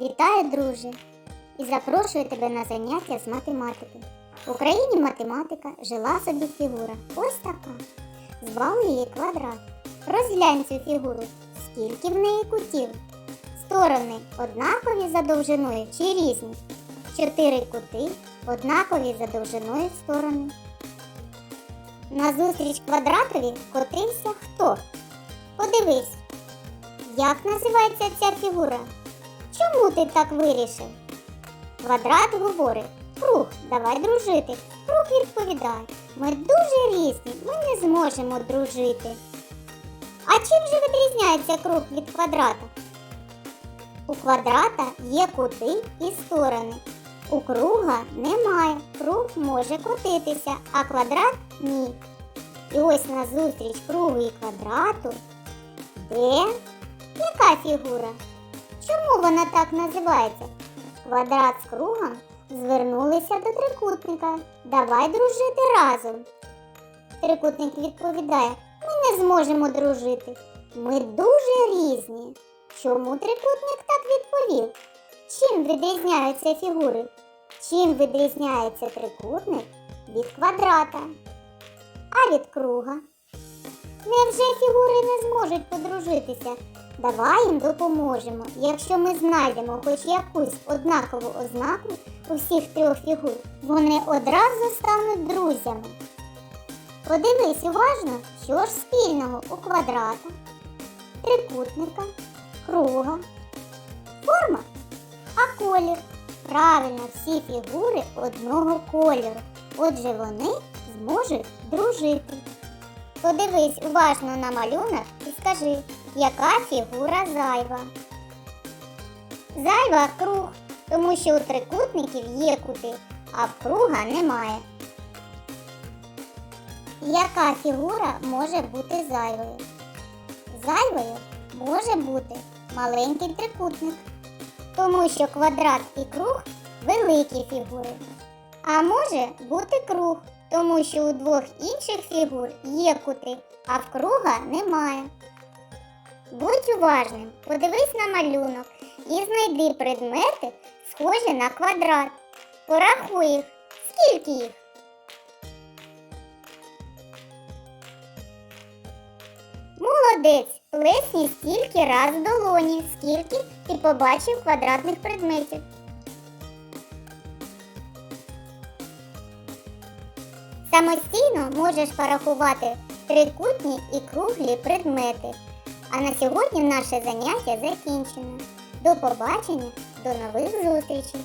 Вітаю, друже! І запрошую тебе на заняття з математики. В Україні математика жила собі фігура. Ось така. Звали її квадрат. Розглянь цю фігуру. Скільки в неї кутів? Сторони однакові за довжиною чи різні? Чотири кути однакові за довжиною сторони. Назустріч квадратові котився хто? Подивись, як називається ця фігура? Чому ти так вирішив? Квадрат говорить, круг, давай дружити. Круг відповідає, ми дуже різні, ми не зможемо дружити. А чим же відрізняється круг від квадрата? У квадрата є кути і сторони. У круга немає. Круг може крутитися, а квадрат ні. І ось назустріч кругу і квадрату. Де? Яка фігура? Чому вона так називається? Квадрат з кругом звернулися до трикутника. Давай дружити разом. Трикутник відповідає: ми не зможемо дружити. Ми дуже різні. Чому трикутник так відповів? Чим відрізняються фігури? Чим відрізняється трикутник від квадрата? А від круга? Невже фігури не зможуть подружитися? Давай їм допоможемо. Якщо ми знайдемо хоч якусь однакову ознаку у всіх трьох фігур, вони одразу стануть друзями. Подивись уважно, що ж спільного у квадрата, трикутника, круга, форма, а колір. Правильно, всі фігури одного кольору. Отже, вони зможуть дружити. Подивись уважно на малюнок і скажи, яка фігура зайва. Зайва круг, тому що у трикутників є кути, а в круга немає. Яка фігура може бути зайвою? Зайвою може бути маленький трикутник, тому що квадрат і круг великі фігури. А може бути круг, тому що у двох інших фігур є кути, а в круга немає. Будь уважним, подивись на малюнок і знайди предмети, схожі на квадрат. Порахуй їх. Скільки їх? Молодець! Плесні стільки раз в долоні, скільки ти побачив квадратних предметів. Самостійно можеш порахувати трикутні і круглі предмети. А на сьогодні наше заняття закінчено. До побачення, до нових зустрічей!